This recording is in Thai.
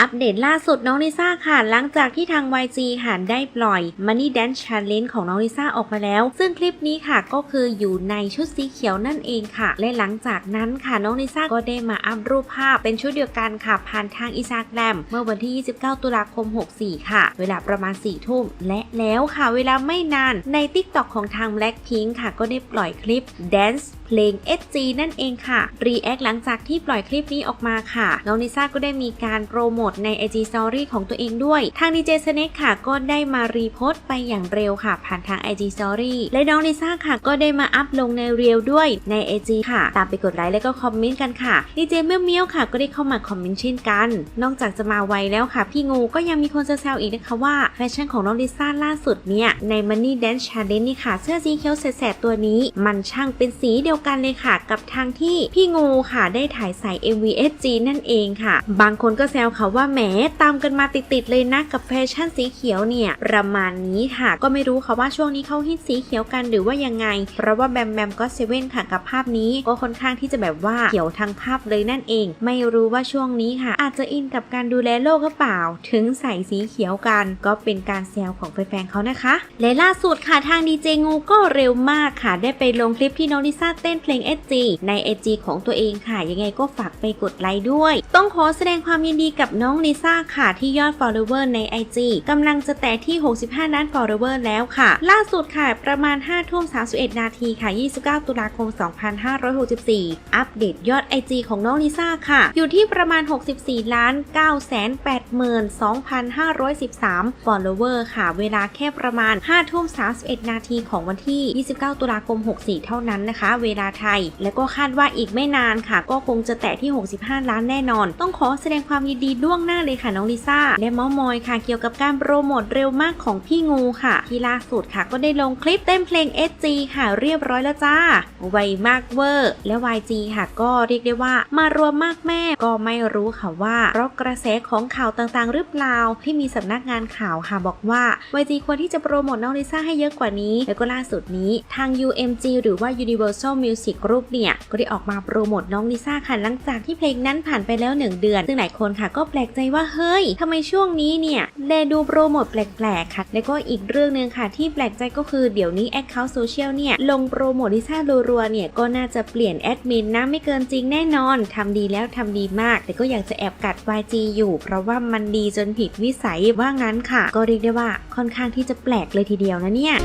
อัปเดตล่าสุดน้องลิซ่าค่ะ หลังจากที่ทาง YG ค่ะได้ปล่อย Money Dance Challenge ของน้องลิซ่าออกมาแล้ว ซึ่งคลิปนี้ค่ะก็คืออยู่ในชุดสีเขียวนั่นเองค่ะ และหลังจากนั้นค่ะน้องลิซ่าก็ได้มาอัพรูปภาพเป็นชุดเดียวกันค่ะ ผ่านทางอินสตาแกรมเมื่อวันที่ 29 ตุลาคม 64 ค่ะ เวลาประมาณ 4 ทุ่ม และแล้วค่ะเวลาไม่นานใน TikTok ของทาง Blackpink ค่ะ ก็ได้ปล่อยคลิป Dance เพลง SG นั่นเองค่ะรีแอคหลังจากที่ปล่อยคลิปนี้ออกมาค่ะน้องลิซ่าก็ได้มีการโปรโมทใน IG Story ของตัวเองด้วย ทางดีเจสเน็กค่ะก็ได้มารีโพสต์ไปอย่างเร็วค่ะ ผ่านทาง IG Story และน้องลิซ่าค่ะ ก็ได้มาอัพลงในเรียลด้วยใน IG ค่ะ ตามไปกดไลค์และก็คอมเมนต์กันค่ะดีเจเมียวเมียวค่ะ ก็ได้เข้ามาคอมเมนต์เช่นกัน นอกจากจะมาไวแล้วค่ะ พี่งูก็ยังมีคนแซวอีกนะคะว่าแฟชั่นของน้องลิซ่าล่าสุดเนี่ยใน Money Dance Challenge นี่ค่ะ เสื้อสีเขียวแสบๆตัวนี้ มันช่างเป็นสีเดียวกันเลยค่ะ กับทางที่พี่งูค่ะได้ถ่ายใส่ MVSG นั่นเองค่ะ บางคนก็แซวค่ะว่าว่าแหมตามกันมาติดๆเลยนะกับแฟชั่นสีเขียวเนี่ยประมาณนี้ค่ะ ก็ไม่รู้ค่ะว่าช่วงนี้เขาฮิตสีเขียวกันหรือว่ายังไง เพราะว่าแบมแบมก็เซเว่นค่ะกับภาพนี้ก็ค่อนข้างที่จะแบบว่าเขียวทั้งภาพเลยนั่นเอง ไม่รู้ว่าช่วงนี้ค่ะ อาจจะอินกับการดูแลโลกหรือเปล่า ถึงใส่สีเขียวกัน ก็เป็นการแซวของแฟนๆเขานะคะ และล่าสุดค่ะทางดีเจงูก็เร็วมากค่ะ ได้ไปลงคลิปที่น้องลิซ่าเต้นเพลง SG ใน SG ของตัวเองค่ะ ยังไงก็ฝากไปกดไลค์ด้วย ต้องขอแสดงความยินดีกับน้อง้องลิซ่าค่ะที่ยอด follower ใน IG กำลังจะแตะที่ 65 ล้าน follower แล้วค่ะ ล่าสุดค่ะประมาณ 5 ทุ่ม 31 นาทีค่ะ 29 ตุลาคม 2564 อัปเดตยอด IG ของน้องลิซ่าค่ะ อยู่ที่ประมาณ 64 ล้าน 982,513 follower ค่ะ เวลาแค่ประมาณ 5 ทุ่ม 31 นาทีของวันที่ 29 ตุลาคม 64 เท่านั้นนะคะ เวลาไทย และก็คาดว่าอีกไม่นานค่ะ ก็คงจะแตะที่ 65 ล้านแน่นอน ต้องขอแสดงความยินดีล่วยงหน้าเลยค่ะน้องลิซ่าและมามอยค่ะเกี่ยวกับการโปรโมทเร็วมากของพี่งูค่ะ ที่ล่าสุดค่ะก็ได้ลงคลิปเต้นเพลง SG ค่ะเรียบร้อยแล้วจ้า ไวมากเวอร์ และ YG ค่ะก็เรียกได้ว่ามารวมมากแม่ก็ไม่รู้ค่ะว่า เพราะกระแสของข่าวต่างๆ หรือเปล่าที่มีสำนักงานข่าวค่ะบอกว่า YG ควรที่จะโปรโมทน้องลิซ่าให้เยอะกว่านี้ แล้วก็ล่าสุดนี้ทาง UMG หรือว่า Universal Music Group เนี่ยก็ได้ออกมาโปรโมทน้องลิซ่าค่ะหลังจากที่เพลงนั้นผ่านไปแล้ว 1 เดือน ซึ่งหลายคนค่ะก็แปลลกใจว่าเฮ้ยทำไมช่วงนี้เนี่ยแลดูโปรโมทแปลกๆค่ะ แล้วก็อีกเรื่องหนึ่งค่ะที่แปลกใจก็คือเดี๋ยวนี้แอคเคาท์โซเชียลเนี่ยลงโปรโมทลิซ่ารัวๆเนี่ยก็น่าจะเปลี่ยนแอดมินนะไม่เกินจริงแน่นอนทำดีแล้วทำดีมาก แต่ก็อยากจะแอบกัด YG อยู่ เพราะว่ามันดีจนผิดวิสัยว่างั้นค่ะ ก็เรียกได้ว่าค่อนข้างที่จะแปลกเลยทีเดียวนะเนี่ย